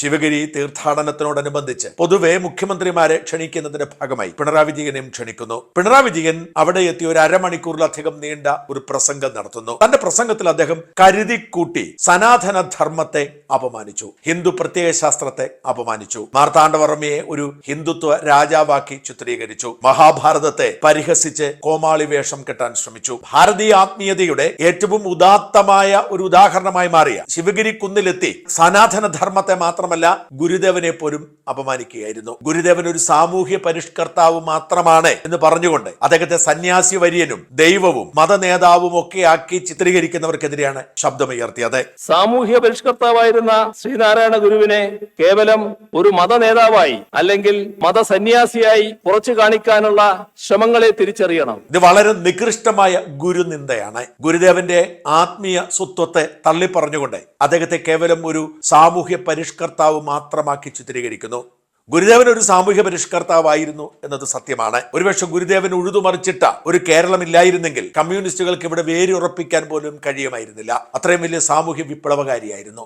ശിവഗിരി തീർത്ഥാടനത്തിനോടനുബന്ധിച്ച് പൊതുവെ മുഖ്യമന്ത്രിമാരെ ക്ഷണിക്കുന്നതിന്റെ ഭാഗമായി പിണറായി വിജയനെയും ക്ഷണിക്കുന്നു. പിണറായി വിജയൻ അവിടെ എത്തി ഒരു അരമണിക്കൂറിലധികം നീണ്ട ഒരു പ്രസംഗം നടത്തുന്നു. തന്റെ പ്രസംഗത്തിൽ അദ്ദേഹം കരുതിക്കൂട്ടി സനാതന ധർമ്മത്തെ അപമാനിച്ചു. ഹിന്ദു പ്രത്യയ ശാസ്ത്രത്തെ അപമാനിച്ചു. മാർത്താണ്ഡവർമ്മയെ ഒരു ഹിന്ദുത്വ രാജാവാക്കി ചിത്രീകരിച്ചു. മഹാഭാരതത്തെ പരിഹസിച്ച് കോമാളി വേഷം കെട്ടാൻ ശ്രമിച്ചു. ഭാരതീയ ആത്മീയതയുടെ ഏറ്റവും ഉദാത്തമായ ഒരു ഉദാഹരണമായി മാറിയ ശിവഗിരി കുന്നിലെത്തി സനാതന ധർമ്മത്തെ മാത്രമല്ല ഗുരുദേവനെ പോലും അപമാനിക്കുകയായിരുന്നു. ഗുരുദേവൻ ഒരു സാമൂഹ്യ പരിഷ്കർത്താവ് മാത്രമാണ് എന്ന് പറഞ്ഞുകൊണ്ട് അദ്ദേഹത്തെ സന്യാസി വര്യനും ദൈവവും മത നേതാവും ഒക്കെ ആക്കി ചിത്രീകരിക്കുന്നവർക്കെതിരെയാണ് ശബ്ദമുയർത്തിയത്. സാമൂഹ്യ പരിഷ്കർത്താവായിരുന്ന ശ്രീനാരായണ ഗുരുവിനെ കേവലം ഒരു മത നേതാവായി അല്ലെങ്കിൽ മതസന്യാസിയായി കുറച്ചു കാണിക്കാനുള്ള ശ്രമങ്ങളെ തിരിച്ചറിയണം. ഇത് വളരെ നികൃഷ്ടമായ ഗുരുനിന്ദയാണ്. ഗുരുദേവന്റെ ആത്മീയ സ്വത്വത്തെ തള്ളിപ്പറഞ്ഞുകൊണ്ട് അദ്ദേഹത്തെ കേവലം ഒരു സാമൂഹ്യ പരിഷ്കർത്താവ് മാത്രമാക്കി ചിത്രീകരിക്കുന്നു. ഗുരുദേവൻ ഒരു സാമൂഹ്യ പരിഷ്കർത്താവായിരുന്നു എന്നത് സത്യമാണ്. ഒരുപക്ഷെ ഗുരുദേവൻ ഉഴുതുമറിച്ചിട്ട ഒരു കേരളമില്ലായിരുന്നെങ്കിൽ കമ്മ്യൂണിസ്റ്റുകൾക്ക് ഇവിടെ വേരുറപ്പിക്കാൻ പോലും കഴിയുമായിരുന്നില്ല. അത്രയും വലിയ സാമൂഹ്യ വിപ്ലവകാരിയായിരുന്നു.